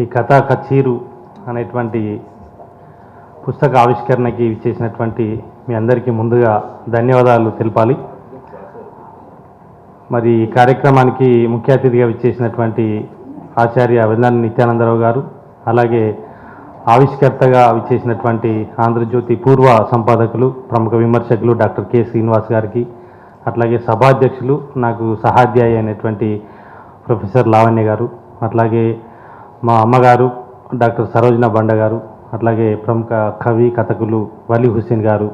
ఈ కథా కచీరు అనేటువంటి పుస్తక ఆవిష్కరణకి చేసినటువంటి మీ అందరికీ ముందుగా ధన్యవాదాలు తెలపాలి. మరి ఈ కార్యక్రమానికి ముఖ్య అతిథిగా విచ్చేసినటువంటి ఆచార్య వెల్లాని నిత్యానందరావు గారు అలాగే ఆవిష్కర్తగా విచ్చేసినటువంటి ఆంధ్రజ్యోతి పూర్వ సంపాదకులు ప్రముఖ విమర్శకులు డాక్టర్ కె శ్రీనివాస్ గారికి అట్లాగే సభాధ్యక్షులు నాకు సహాధ్యాయ అయినటువంటి ప్రొఫెసర్ లావణ్య గారు అట్లాగే మా అమ్మగారు డాక్టర్ సరోజన బండ గారు అట్లాగే ప్రముఖ కవి కథకులు వలి హుస్సేన్ గారు.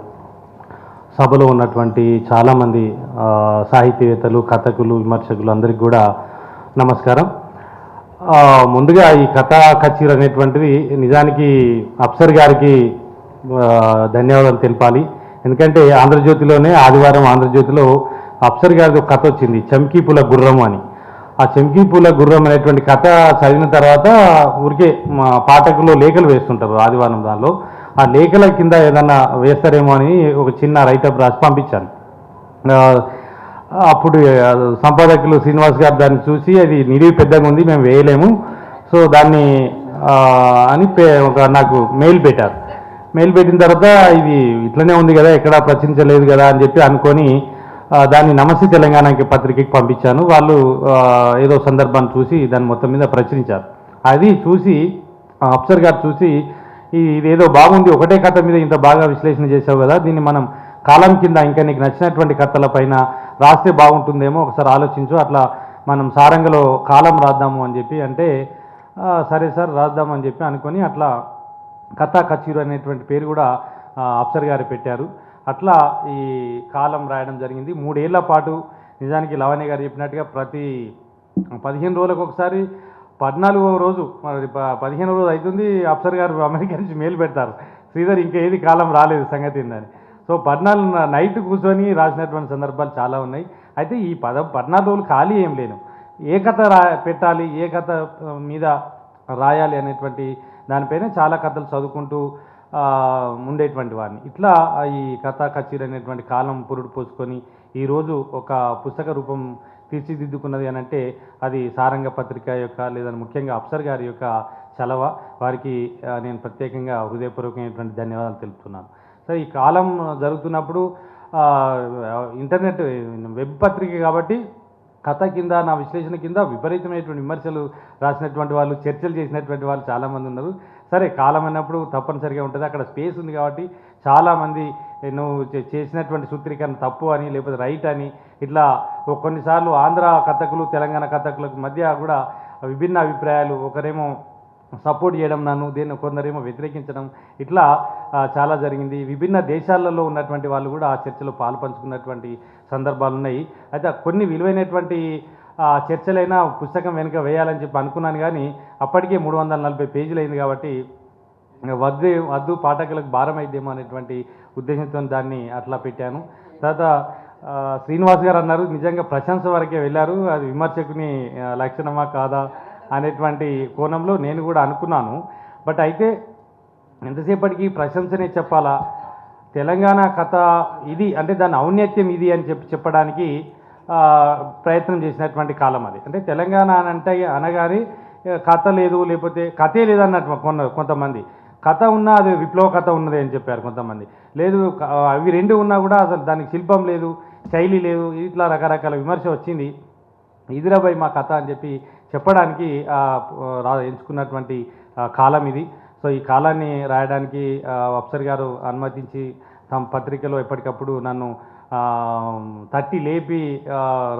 సభలో ఉన్నటువంటి చాలామంది సాహిత్యవేత్తలు సాహితీవేత్తలు కథకులు విమర్శకులు అందరికీ కూడా నమస్కారం. ముందుగా ఈ కథా కచీర్ అనేటువంటిది నిజానికి అప్సర్ గారికి ధన్యవాదాలు తెలపాలి. ఎందుకంటే ఆంధ్రజ్యోతిలోనే ఆదివారం ఆంధ్రజ్యోతిలో అప్సర్ గారికి ఒక కథ వచ్చింది చమ్కీపుల గుర్రం అని. ఆ చెంకీ పూల గుర్రం అనేటువంటి కథ చదివిన తర్వాత ఊరికే మా పాఠకులు లేఖలు వేస్తుంటారు ఆదివారం దానిలో. ఆ లేఖల కింద ఏదన్నా వేస్తారేమో అని ఒక చిన్న రైటప్ రాసి పంపించాను అప్పుడు సంపాదకులు శ్రీనివాస్ గారు దాన్ని చూసి అది నిడివి పెద్దగా ఉంది మేము వేయలేము. సో దాన్ని అని ఒక నాకు మెయిల్ పెట్టారు. మెయిల్ పెట్టిన తర్వాత ఇది ఇట్లనే ఉంది కదా ఎక్కడా ప్రచురించలేదు కదా అని చెప్పి అనుకొని దాన్ని నమస్తే తెలంగాణకి పత్రికకి పంపించాను. వాళ్ళు ఏదో సందర్భాన్ని చూసి దాన్ని మొత్తం మీద ప్రచురించారు. అది చూసి అప్సర్ అఫ్సర్ గారు చూసి ఇదేదో బాగుంది ఒకటే కథ మీద ఇంత బాగా విశ్లేషణ చేసావు కదా దీన్ని మనం కాలం కింద ఇంకా నీకు నచ్చినటువంటి కథల పైన రాస్తే బాగుంటుందేమో ఒకసారి ఆలోచించు అట్లా మనం సారంగలో కాలం రాద్దాము అని చెప్పి అంటే సరే సార్ రాద్దాం అని చెప్పి అనుకొని అట్లా కథా కచీరు అనేటువంటి పేరు కూడా అప్సర్ గారు పెట్టారు. అట్లా ఈ కాలం రాయడం జరిగింది. మూడేళ్ళ పాటు నిజానికి లవణ్య గారు చెప్పినట్టుగా ప్రతి పదిహేను రోజులకు ఒకసారి పద్నాలుగో రోజు మరి పదిహేను రోజు అవుతుంది అఫ్సర్ గారు అమెరికా నుంచి మేలు పెడతారు. శ్రీధర్ ఇంకా ఏది కాలం రాలేదు సంగతి ఏందని. సో పద్నాలుగు నైట్ కూర్చొని రాసినటువంటి సందర్భాలు చాలా ఉన్నాయి. అయితే ఈ పద పద్నాలుగు రోజులు ఖాళీ ఏం లేను. ఏ కథ రా పెట్టాలి ఏ కథ మీద రాయాలి అనేటువంటి దానిపైన చాలా కథలు చదువుకుంటూ ఉండేటువంటి వారిని. ఇట్లా ఈ కథా కచీర్ అనేటువంటి కాలం పురుడు పోసుకొని ఈరోజు ఒక పుస్తక రూపం తీర్చిదిద్దుకున్నది అని అంటే అది సారంగ పత్రిక యొక్క లేదా ముఖ్యంగా అప్సర్ గారి యొక్క చలవ. వారికి నేను ప్రత్యేకంగా హృదయపూర్వకమైనటువంటి ధన్యవాదాలు తెలుపుతున్నాను. సరే ఈ కాలం జరుగుతున్నప్పుడు ఇంటర్నెట్ వెబ్ పత్రిక కాబట్టి కథ కింద నా విశ్లేషణ కింద విపరీతమైనటువంటి విమర్శలు రాసినటువంటి వాళ్ళు చర్చలు చేసినటువంటి వాళ్ళు చాలామంది ఉన్నారు. సరే కాలం అన్నప్పుడు తప్పనిసరిగా ఉంటుంది. అక్కడ స్పేస్ ఉంది కాబట్టి చాలామంది నువ్వు చే- చేసినటువంటి సూత్రీకరణ తప్పు అని లేకపోతే రైట్ అని ఇట్లా కొన్నిసార్లు ఆంధ్ర కథకులు తెలంగాణ కథకులకు మధ్య కూడా విభిన్న అభిప్రాయాలు ఒకరేమో సపోర్ట్ చేయడం నన్ను దేన్ని కొందరేమో వ్యతిరేకించడం ఇట్లా చాలా జరిగింది. విభిన్న దేశాలలో ఉన్నటువంటి వాళ్ళు కూడా ఆ చర్చలో పాల్పంచుకున్నటువంటి సందర్భాలు ఉన్నాయి. అయితే కొన్ని విలువైనటువంటి చర్చలైనా పుస్తకం వెనుక వేయాలని చెప్పి అనుకున్నాను కానీ అప్పటికే మూడు వందల నలభై పేజీలు అయింది కాబట్టి వద్దు వద్దు పాఠకులకు భారం అయిద్దేమో అనేటువంటి ఉద్దేశంతో దాన్ని అట్లా పెట్టాను. తర్వాత శ్రీనివాస్ గారు అన్నారు నిజంగా ప్రశంస వరకే వెళ్ళారు. అది విమర్శకుని లక్షణమా కాదా? అనేటువంటి కోణంలో నేను కూడా అనుకున్నాను. బట్ అయితే ఎంతసేపటికి ప్రశంసనే చెప్పాలా? తెలంగాణ కథ ఇది అంటే దాని ఔన్నత్యం ఇది అని చెప్పి చెప్పడానికి ప్రయత్నం చేసినటువంటి కాలం అది. అంటే తెలంగాణ అని అంటే అనగానే కథ లేదు లేకపోతే కథే లేదన్నట్టు కొన్న కొంతమంది. కథ ఉన్నా అది విప్లవ కథ ఉన్నది అని చెప్పారు కొంతమంది. లేదు అవి రెండు ఉన్నా కూడా అసలు దానికి శిల్పం లేదు శైలి లేదు ఇట్లా రకరకాల విమర్శ వచ్చింది. ఇదిరాబాయ్ మా కథ అని చెప్పి చెప్పడానికి రా ఎంచుకున్నటువంటి కాలం ఇది. సో ఈ కాలాన్ని రాయడానికి అప్సర్ గారు అనుమతించి తమ పత్రికలో ఎప్పటికప్పుడు నన్ను తట్టి లేపి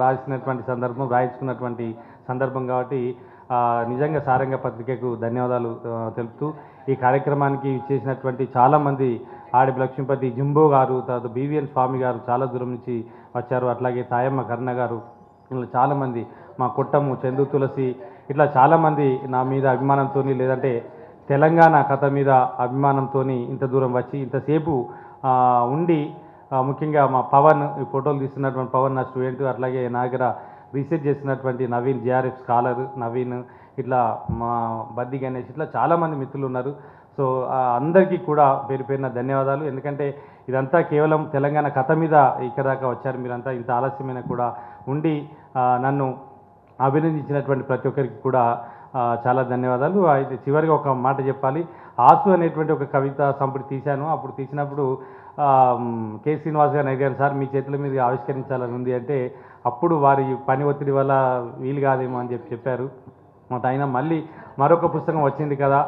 రాసినటువంటి సందర్భం రాయించుకున్నటువంటి సందర్భం కాబట్టి నిజంగా సారంగ పత్రికకు ధన్యవాదాలు తెలుపుతూ ఈ కార్యక్రమానికి చేసినటువంటి చాలామంది ఆడి లక్ష్మీపతి జింబో గారు తర్వాత బీవీఎన్ స్వామి గారు చాలా దూరం నుంచి వచ్చారు. అట్లాగే తాయమ్మ కర్ణ గారు ఇలా చాలామంది మా కుట్టము చందు తులసి ఇట్లా చాలామంది నా మీద అభిమానంతో లేదంటే తెలంగాణ కథ మీద అభిమానంతో ఇంత దూరం వచ్చి ఇంతసేపు ఉండి ముఖ్యంగా మా పవన్ ఈ ఫోటోలు తీస్తున్నటువంటి పవన్ నా స్టూడెంట్ అట్లాగే నా దగ్గర రీసెర్చ్ చేసినటువంటి నవీన్ జేఆర్ఎఫ్ స్కాలర్ నవీన్ ఇట్లా మా బద్ది గణేష్ ఇట్లా చాలామంది మిత్రులు ఉన్నారు. సో అందరికీ కూడా పేరు పేరున ధన్యవాదాలు. ఎందుకంటే ఇదంతా కేవలం తెలంగాణ కథ మీద ఇక్కడ దాకా వచ్చారు. మీరంతా ఇంత ఆలస్యమైన కూడా ఉండి నన్ను అభినందించినటువంటి ప్రతి ఒక్కరికి కూడా చాలా ధన్యవాదాలు. అయితే చివరిగా ఒక మాట చెప్పాలి. ఆసు అనేటువంటి ఒక కవిత సంపుటి తీశాను. అప్పుడు తీసినప్పుడు కె. శ్రీనివాస్ గారిని అడిగాను సార్ మీ చేతుల మీద ఆవిష్కరించాలని ఉంది అంటే అప్పుడు వారి పని ఒత్తిడి వల్ల వీలు కాదేమో అని చెప్పి చెప్పారు. మా ఆయన మళ్ళీ మరొక పుస్తకం వచ్చింది కదా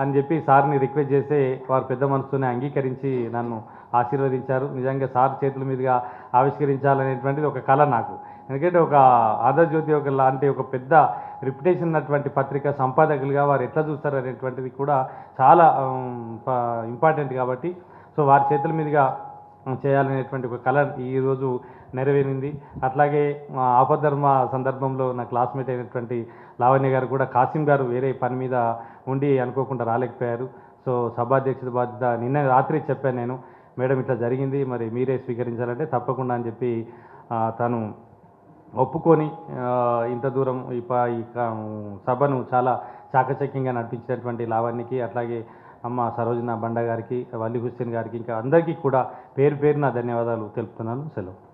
అని చెప్పి సార్ని రిక్వెస్ట్ చేస్తే వారు పెద్ద మనసుతోనే అంగీకరించి నన్ను ఆశీర్వదించారు. నిజంగా సార్ చేతుల మీదుగా ఆవిష్కరించాలనేటువంటిది ఒక కళ నాకు. ఎందుకంటే ఒక ఆంధ్రజ్యోతి ఒక లాంటి ఒక పెద్ద రిప్యుటేషన్ ఉన్నటువంటి పత్రిక సంపాదకులుగా వారు ఎట్లా చూస్తారు అనేటువంటిది కూడా చాలా ఇంపార్టెంట్ కాబట్టి సో వారి చేతుల మీదుగా చేయాలనేటువంటి ఒక కళ ఈరోజు నెరవేరింది. అట్లాగే మా సందర్భంలో నా క్లాస్మేట్ అయినటువంటి లావణ్య గారు కూడా కాసిం గారు వేరే పని మీద ఉండి అనుకోకుండా రాలేకపోయారు. సో సభాధ్యక్షుడి బాధ్యత నిన్న రాత్రి చెప్పాను నేను మేడం ఇట్లా జరిగింది మరి మీరే స్వీకరించాలంటే తప్పకుండా అని చెప్పి తను ఒప్పుకొని ఇంత దూరం ఈ ఈ సభను చాలా చాకచక్యంగా నడిపించినటువంటి లావణ్యకి అట్లాగే అమ్మ సరోజన బండ గారికి వల్లి హుస్సేన్ గారికి ఇంకా అందరికీ కూడా పేరు పేరున ధన్యవాదాలు తెలుపుతున్నాను. సెలవు.